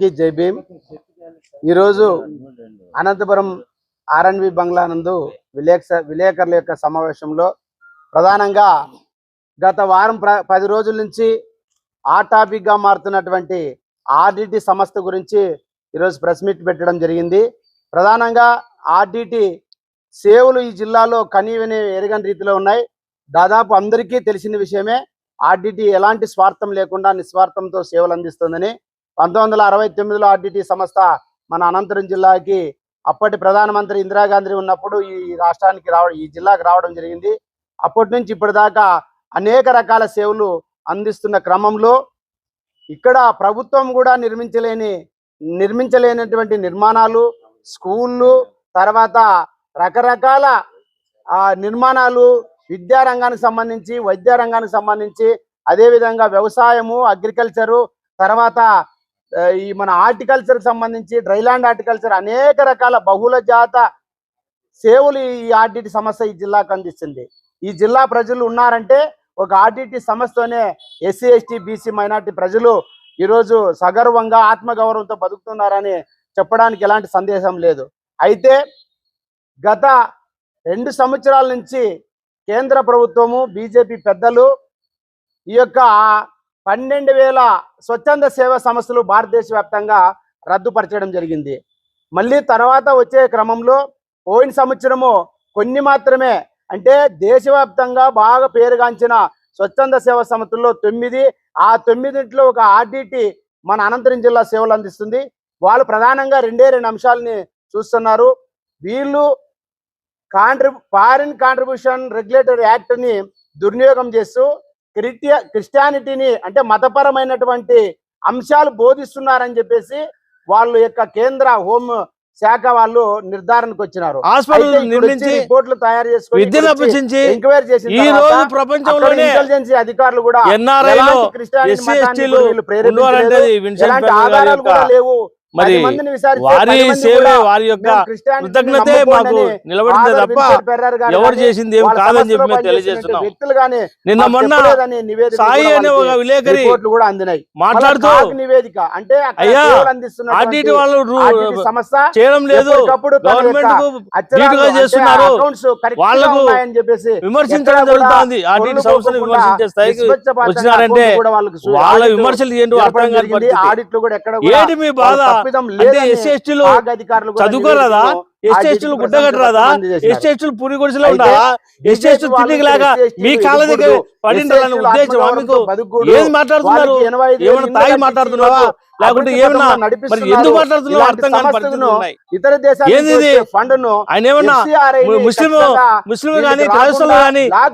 కి జై భీమ్. ఈరోజు అనంతపురం ఆర్ఎన్వి బంగ్లా నందు విలేక విలేకరుల యొక్క సమావేశంలో ప్రధానంగా గత వారం పది రోజుల నుంచి ఆ టాపిక్గా మారుతున్నటువంటి ఆర్డిటి సంస్థ గురించి ఈరోజు ప్రెస్ మీట్ పెట్టడం జరిగింది. ప్రధానంగా ఆర్డిటి సేవలు ఈ జిల్లాలో కనీవిని ఎరగని రీతిలో ఉన్నాయి. దాదాపు అందరికీ తెలిసిన విషయమే ఆర్డిటి ఎలాంటి స్వార్థం లేకుండా నిస్వార్థంతో సేవలు అందిస్తుందని పంతొమ్మిది వందల అరవై తొమ్మిదిలో ఆర్డిటి సంస్థ మన అనంతపురం జిల్లాకి అప్పటి ప్రధానమంత్రి ఇందిరాగాంధీ ఉన్నప్పుడు ఈ రాష్ట్రానికి రావడం ఈ జిల్లాకు రావడం జరిగింది. అప్పటి నుంచి ఇప్పటిదాకా అనేక రకాల సేవలు అందిస్తున్న క్రమంలో ఇక్కడ ప్రభుత్వం కూడా నిర్మించలేని నిర్మించలేనటువంటి నిర్మాణాలు స్కూళ్ళు తర్వాత రకరకాల నిర్మాణాలు విద్యా రంగానికి సంబంధించి వైద్య రంగానికి సంబంధించి అదేవిధంగా వ్యవసాయము అగ్రికల్చరు తర్వాత ఈ మన హార్టికల్చర్ సంబంధించి డ్రైలాండ్ హార్టికల్చర్ అనేక రకాల బహుళ జాత సేవలు ఈ ఆర్డిటి సంస్థ ఈ జిల్లాకు అందిస్తుంది. ఈ జిల్లా ప్రజలు ఉన్నారంటే ఒక ఆర్డిటి సంస్థతోనే ఎస్సీ ఎస్టీ బీసీ మైనార్టీ ప్రజలు ఈరోజు సగర్వంగా ఆత్మగౌరవంతో బతుకుతున్నారని చెప్పడానికి ఎలాంటి సందేశం లేదు. అయితే గత రెండు సంవత్సరాల నుంచి కేంద్ర ప్రభుత్వము బీజేపీ పెద్దలు ఈ యొక్క పన్నెండు వేల స్వచ్ఛంద సేవా సంస్థలు భారతదేశ వ్యాప్తంగా రద్దుపరచడం జరిగింది. మళ్ళీ తర్వాత వచ్చే క్రమంలో పోయిన సంవత్సరము కొన్ని మాత్రమే అంటే దేశవ్యాప్తంగా బాగా పేరుగాంచిన స్వచ్ఛంద సేవా సంస్థల్లో తొమ్మిది ఆ తొమ్మిదింట్లో ఒక ఆర్డిటి మన అనంతరం జిల్లా సేవలు అందిస్తుంది. వాళ్ళు ప్రధానంగా రెండే రెండు అంశాలని చూస్తున్నారు. వీళ్ళు కాంట్రి ఫారిన్ కాంట్రిబ్యూషన్ రెగ్యులేటరీ యాక్ట్ని దుర్వినియోగం చేస్తూ క్రిస్టియా క్రిస్టియానిటీని అంటే మతపరమైనటువంటి అంశాలు బోధిస్తున్నారని చెప్పేసి వాళ్ళు యొక్క కేంద్ర హోం శాఖ వాళ్ళు నిర్ధారణకు వచ్చినారు. రిపోర్ట్లు తయారు చేసుకొని ఎంక్వైరీ చేసిన ఈ రోజు ప్రపంచంలోనే ఇంటెలిజెన్సీ అధికారులు కూడా ఎలాంటి ఆధారాలు కూడా లేవు. మరి వారి సేవే వారి యొక్క కృతజ్ఞతే మాకు నిలబడిందే తప్ప ఎవరు చేసింది ఏం కాదని చెప్పి సంస్థలో మేము తెలియజేస్తున్నాం. నిన్న మొన్న సాయి అనే ఒక విలేకరి కూడా అందినాయి. మాట్లాడుతూ నివేదిక అంటే అయ్యా, ఆర్డిటి వాళ్ళు సంస్థ చేయడం లేదు. గవర్నమెంట్ చేస్తున్నారు. వాళ్ళకు విమర్శించడం జరుగుతుంది. సంస్థను పోకుండా విమర్శించే స్థాయికి వచ్చినారంటే వాళ్ళ విమర్శలు ఏంటో అర్థం కూడా ఏంటి మీ బాధ? అంటే లేదని ఎస్సీ ఎస్టీలు కాగ్ అధికారులు కూడా చదువుకోరాదా? నివేదికలో ఎస్టీ ఆర్డిటి ఎస్టీలు గుడ్డ ప్రజలకు కట్టరాదా రికమెండ్ చేసినారు. ఎస్టీ ఎస్టీలు పురి గుడిసెలో ఉండాలా ఎస్టీలు తిండికి లేక ఎస్సీ మీ కాళ్ళ దగ్గర. పడిండాలని ఎస్సీ ఉద్దేశం మీకు. ఏం మాట్లాడుతున్నారు? ఏళ్ళు తాగి మాట్లాడుతున్నావా? లేకుంటే ఏమన్నా? మరి. ఎందుకు మాట్లాడుతున్నావు? అర్థం కాని పరిస్థితులు ఇతర దేశాల ఆయన ఏమన్నా ముస్లిం ముస్లిం గానీ క్రైస్తవులు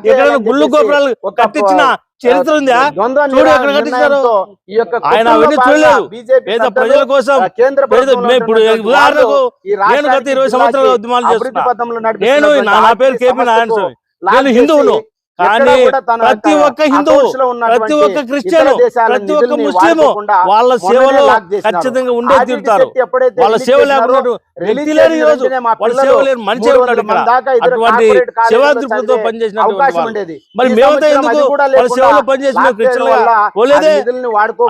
ఎక్కడైనా గుళ్ళు గోపురాలు కట్టించిన చరిత్ర ఉందా చూడు ఎక్కడ కట్టించారు. ఆయన అవన్నీ చూడలేదు. పేద ప్రజల కోసం ఇప్పుడు ఉదాహరణకు నేను గత ఇరవై సంవత్సరాలు ఉద్యమాలు నేను నా పేరు కేపీ నారాయణ స్వామి నేను హిందువును కానీ ప్రతి ఒక్క హిందువు ఉన్నటువంటి ప్రతి ఒక్క క్రిస్టియన్ ప్రతి ఒక్క వాడుకోకుండా వాళ్ళ సేవలో. ఖచ్చితంగా ఉండే తీరుతారు. వాళ్ళ సేవ లేకుండా వ్యక్తి లేని రోజు వాళ్ళ సేవ లేని మనిషి మూడు ఉన్నాడు అటువంటి పనిచేసినటువంటి వాళ్ళు ఉండేది. మరి మేమంతా ఎందుకు వాళ్ళ సేవలో పనిచేసి మేము లాక్ చేయడం క్రిస్టియన్లుగా వల్ల పోలేదే.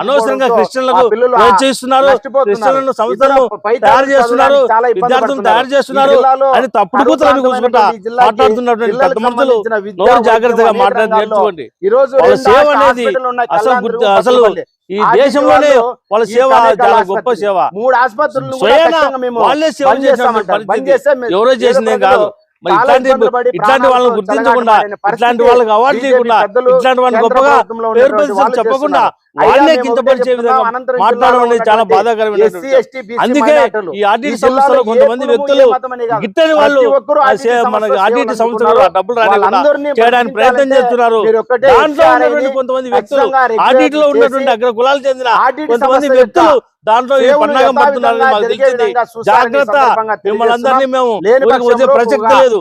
అనవసరంగా క్రిస్టియన్లకు నష్టపోతున్నారు. క్రిస్టియన్లను సంస్థలను తయారు చేస్తున్నారు. విద్యార్థులను. తయారు చేస్తున్నారు. అని తప్పుడు కూతురని కూర్చుకుంటా మాట్లాడుతున్నటువంటి పిల్లలకు పెద్ద మనుషులు సంబంధించిన మాట్లాడి నేర్చుకోండి సేవ అనేది. అసలు. ఈ దేశంలోనే వాళ్ళు సేవ చాలా గొప్ప సేవ మూడు మేము వాళ్ళే సేవ చేస్తామంటారు. ఎవరో చేసిందే కాదు మరి ఇట్లాంటి వాళ్ళని గుర్తించకుండా ఇట్లాంటి వాళ్ళకి అవార్డు చేయకుండా ఇట్లాంటి వాళ్ళని గొప్పగా పేరు వాళ్ళు చెప్పకుండా. వాళ్ళే కించపరిచే విధంగా మాట్లాడడం అనేది చాలా బాధాకరమైన అందుకే. ఈ జిల్లాలో సంస్థలో కొంతమంది వ్యక్తులు. గిట్టని వాళ్ళు ప్రతి ఒక్కరూ ఆ ఆర్టీసీ సే- సంస్థ మన సేవలు ఆర్టీసీ సంస్థలో డబ్బులు వాళ్ళందరినీ చేయడానికి ప్రయత్నం చేస్తున్నారు దాంట్లో ఉన్నటువంటి కొంతమంది వ్యక్తులు ఆర్టీటీలో ఉన్నటువంటి అగ్ర కులాలు చెందిన ఆర్టీటీ కొంతమంది వ్యక్తులు దాంట్లో పన్నాగం పడుతున్నారని మాకు తెలిసింది. జాగ్రత్త సందర్భంగా మిమ్మల్ని అందరినీ మేము వచ్చే ప్రసక్తి లేదు.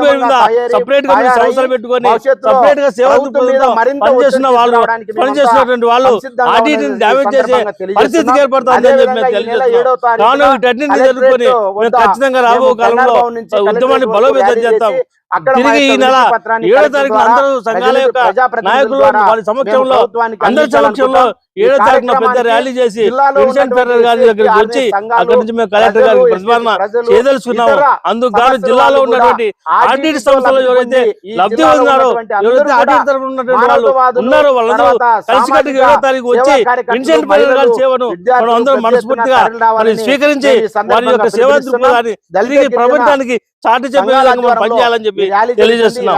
పేరు మీద సపరేట్గా సంస్థలు పెట్టుకొని సపరేట్గా సేవా పనిచేస్తున్న వాళ్ళు పనిచేస్తున్నటువంటి వాళ్ళు ఉన్నామని డ్యామేజ్ చేసే తెలియజేస్తున్నాం. పరిస్థితికి ఏర్పడుతుందని చెప్పి మేము తెలియజేస్తున్నాం. వీటన్నింటిని జరుపుకొని మేము ఖచ్చితంగా రాబో కాలంలో ఉద్యమాన్ని బలోపేతం చేస్తాం తిరిగి ఈ నెల ఏడో తారీఖున అందరూ సంఘాల యొక్క నాయకులు సమక్షంలో సమక్షంలో ఏడో తారీఖున పెద్ద ర్యాలీ చేసి విన్సెంట్ గారి దగ్గరికి వచ్చి సంఘాలు, అక్కడి నుంచి మేము కలెక్టర్ ప్రజలు, గారికి ఎస్సీ ప్రతిపాదన ప్రజలు, చేయదలుచుకున్నాము ఇతర అందుకు సమస్యల గాను జిల్లాలో ఉన్నటువంటి సంస్థలు ఎవరైతే లబ్ధి తరఫున ఉన్నటువంటి వాళ్ళు ఉన్నారో వాళ్ళందరూ ఏడో తారీఖు వచ్చి విన్సెంట్ గారి సేవను మనం అందరం మనస్ఫూర్తిగా స్వీకరించి వారి యొక్క సేవా. దృక్పథాన్ని తిరిగి ప్రపంచానికి చాటి చెప్పే పనిచేయాలని చెప్పి తెలియజేస్తున్నాం.